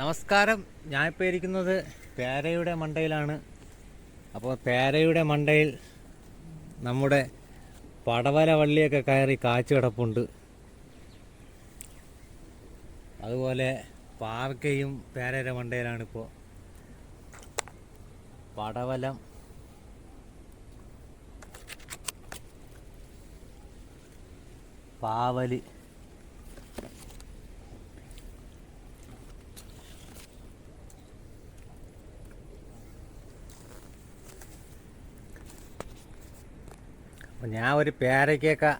നമസ്കാരം. ഞാനിപ്പോൾ ഇരിക്കുന്നത് പേരയുടെ മണ്ടയിലാണ്. അപ്പോൾ പേരയുടെ മണ്ടയിൽ നമ്മുടെ പടവല വള്ളിയൊക്കെ കയറി കാച്ചു കിടപ്പുണ്ട്. അതുപോലെ പാവയ്ക്കയും പേരയുടെ മണ്ടയിലാണിപ്പോൾ പടവലം. പാവൽ. അപ്പം ഞാൻ ഒരു പേരയ്ക്കൊക്കെ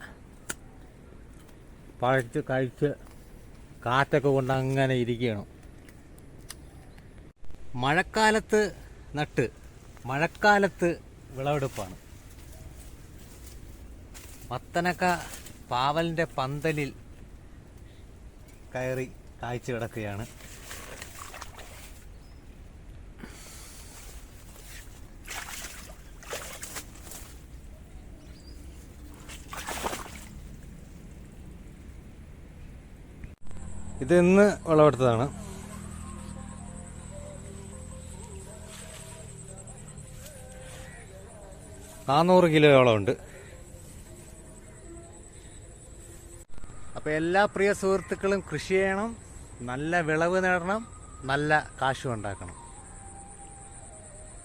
പഴച്ച് കഴിച്ച് കാറ്റൊക്കെ കൊണ്ട് അങ്ങനെ ഇരിക്കണം മഴക്കാലത്ത് നട്ട് മഴക്കാലത്ത് വിളവെടുപ്പാണ്. മത്തനക്ക പാവലിന്റെ പന്തലിൽ കയറി കായ്ച്ചു കിടക്കുകയാണ്. ഇത് ഇന്ന് വിളവെടുത്തതാണ്. നാനൂറ് കിലോയോളം ഉണ്ട് അപ്പോൾ എല്ലാ പ്രിയ സുഹൃത്തുക്കളും കൃഷി ചെയ്യണം നല്ല വിളവ് നേടണം നല്ല കാശും ഉണ്ടാക്കണം.